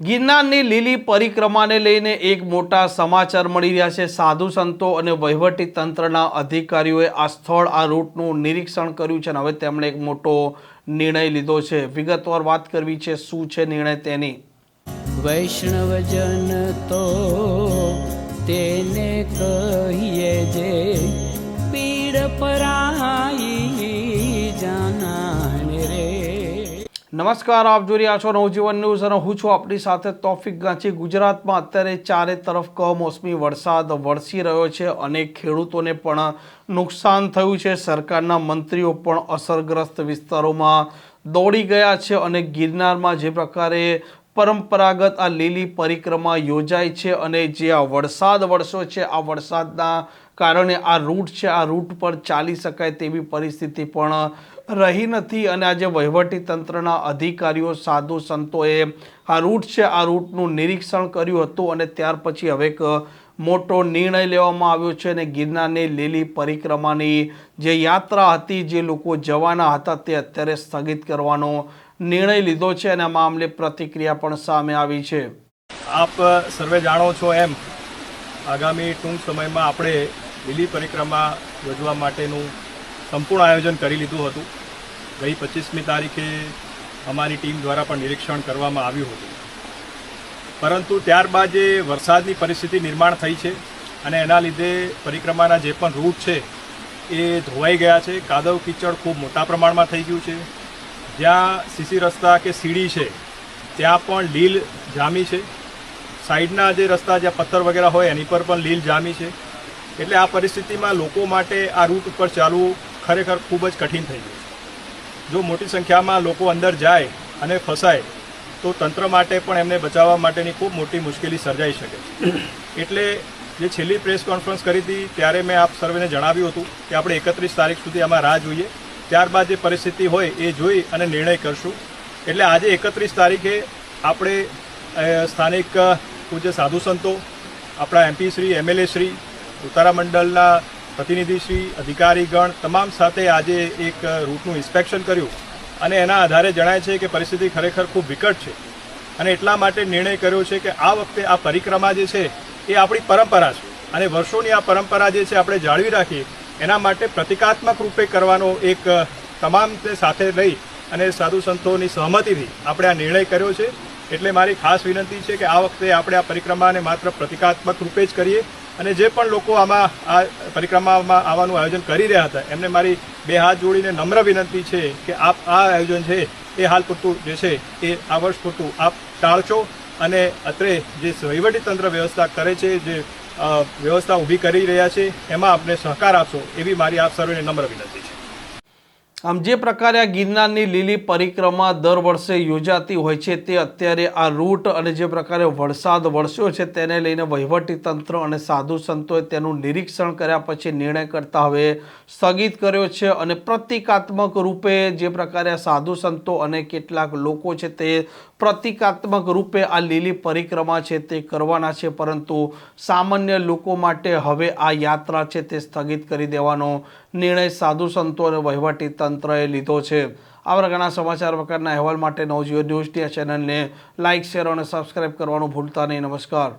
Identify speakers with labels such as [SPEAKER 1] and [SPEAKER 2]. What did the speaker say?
[SPEAKER 1] ગિરનારની લીલી પરિક્રમાને લઈને એક મોટા સમાચાર મળી રહ્યા છે. સાધુ સંતો અને વહીવટી તંત્રના અધિકારીઓએ આ સ્થળ, આ રૂટનું નિરીક્ષણ કર્યું છે અને હવે તેમણે એક મોટો નિર્ણય લીધો છે. વિગતવાર વાત કરવી છે, શું છે નિર્ણય તેની?
[SPEAKER 2] વૈષ્ણવજન તો તેને કહીએ જે પીડ પરાઈ
[SPEAKER 1] નમસ્કાર, આપ જોઈ રહ્યા છો નવજીવન ન્યૂઝ અને હું છું આપણી સાથે તોફિક ગાંચી. ગુજરાતમાં અત્યારે ચારે તરફ કમોસમી વરસાદ વરસી રહ્યો છે. અને ખેડૂતોને પણ નુકસાન થયું છે. સરકારના મંત્રીઓ પણ અસરગ્રસ્ત વિસ્તારોમાં દોડી ગયા છે અને ગિરનારમાં જે પ્રકારે પરંપરાગત આ લીલી પરિક્રમા યોજાય છે અને જે આ વરસાદ વરસ્યો છે, આ વરસાદના કારણે આ રૂટ છે, આ રૂટ પર ચાલી શકાય તેવી પરિસ્થિતિ પણ રહી નથી અને આજે વહીવટી તંત્રના અધિકારીઓ સાધુ સંતોએ આ રૂટ છે, આ રૂટનું નિરીક્ષણ કર્યું હતું અને ત્યાર પછી હવે એક મોટો નિર્ણય લેવામાં આવ્યો છે અને ગિરનારની લીલી પરિક્રમાની જે યાત્રા હતી, જે લોકો જવાના હતા તે અત્યારે સ્થગિત કરવાનો નિર્ણય લીધો છે અને આ મામલે પ્રતિક્રિયા પણ સામે આવી છે.
[SPEAKER 3] આપ સર્વે જાણો છો એમ, આગામી ટૂંક સમયમાં આપણે લીલી પરિક્રમા યોજવા માટેનું સંપૂર્ણ આયોજન કરી લીધું હતું. ગઈ પચીસમી તારીખે અમારી ટીમ દ્વારા પણ નિરીક્ષણ કરવામાં આવ્યું હતું. પરંતુ ત્યારબાદ જે વરસાદની પરિસ્થિતિ નિર્માણ થઈ છે અને એના લીધે પરિક્રમાના જે પણ રૂટ છે એ ધોવાઈ ગયા છે. કાદવ કીચડ ખૂબ મોટા પ્રમાણમાં થઈ ગયું છે. જ્યાં સીસી રસ્તા કે સીડી છે, ત્યાં પણ લીલ જામી છે. સાઈડના જે રસ્તા, જ્યાં પથ્થર વગેરે હોય, એની પર પણ લીલ જામી છે. એટલે આ પરિસ્થિતિમાં લોકો માટે આ રૂટ ઉપર ચાલવું ખરેખર ખૂબ જ કઠિન થઈ ગયું જો મોટી સંખ્યામાં લોકો અંદર જાય અને ફસાય, તો તંત્ર માટે પણ એમને બચાવવા માટેની ખૂબ મોટી મુશ્કેલી સર્જાઈ શકે છે. એટલે જે છેલ્લી પ્રેસ કોન્ફરન્સ કરી હતી, ત્યારે મેં આપ સર્વેને જણાવ્યું હતું કે આપણે એકત્રીસ તારીખ સુધી આમાં રાહ જોઈએ. ત્યારબાદ જે પરિસ્થિતિ હોય એ જોઈ અને નિર્ણય કરશું. એટલે આજે એકત્રીસ તારીખે આપણે સ્થાનિક પૂજ્ય સાધુ સંતો, આપણા એમપી શ્રી, એમએલએ શ્રી ઉતારા મંડળના પ્રતિનિધિશ્રી અધિકારીગણ તમામ સાથે આજે એક રૂટનું ઇન્સ્પેક્શન કર્યું અને એના આધારે જણાય છે કે પરિસ્થિતિ ખરેખર ખૂબ વિકટ છે અને એટલા માટે નિર્ણય કર્યો છે કે આ વખતે આ પરિક્રમા જે છે એ આપણી પરંપરા છે અને વર્ષોની આ પરંપરા જે છે આપણે જાળવી રાખીએ, એના માટે પ્રતિકાત્મક રૂપે કરવાનો એક તમામ સાથે લઈ અને સાધુ સંતોની સહમતિથી આપણે આ નિર્ણય કર્યો છે. એટલે મારી ખાસ વિનંતી છે કે આ વખતે આપણે આ પરિક્રમાને માત્ર પ્રતિકાત્મક રૂપે જ કરીએ અને જે પણ લોકો આમાં આ પરિક્રમામાં આવવાનું આયોજન કરી રહ્યા હતા, એમને મારી બે હાથ જોડીને નમ્ર વિનંતી છે કે આપ આ આયોજન છે, એ હાલ પૂરતું જે છે, એ આ વર્ષ પૂરતું આપ ટાળશો અને અત્રે જે વહીવટી તંત્ર વ્યવસ્થા કરે છે, જે વ્યવસ્થા ઊભી કરી રહ્યા છે, એમાં આપને સહકાર આપશો, એવી મારી આપ સર્વેને નમ્ર વિનંતી છે.
[SPEAKER 1] આમ જે પ્રકારે આ ગિરનારની લીલી પરિક્રમા દર વર્ષે યોજાતી હોય છે તે અત્યારે આ રૂટ અને જે પ્રકારે વરસાદ વરસ્યો છે તેને લઈને વહીવટી તંત્ર અને સાધુ સંતોએ તેનું નિરીક્ષણ કર્યા પછી નિર્ણય કરતા હવે સ્થગિત કર્યો છે અને પ્રતિકાત્મક રૂપે જે પ્રકારે આ સાધુ સંતો અને કેટલાક લોકો છે તે પ્રતિકાત્મક રૂપે આ લીલી પરિક્રમા છે તે કરવાના છે, પરંતુ સામાન્ય લોકો માટે હવે આ યાત્રા છે તે સ્થગિત કરી દેવાનો નિર્ણય સાધુ સંતો અને વહીવટી તંત્રએ લીધો છે. આ પ્રકારના સમાચાર પ્રકારના અહેવાલ માટે નવજીવન ન્યૂઝ ટી ચેનલને લાઇક શેર અને સબસ્ક્રાઇબ કરવાનું ભૂલતા નહીં. નમસ્કાર.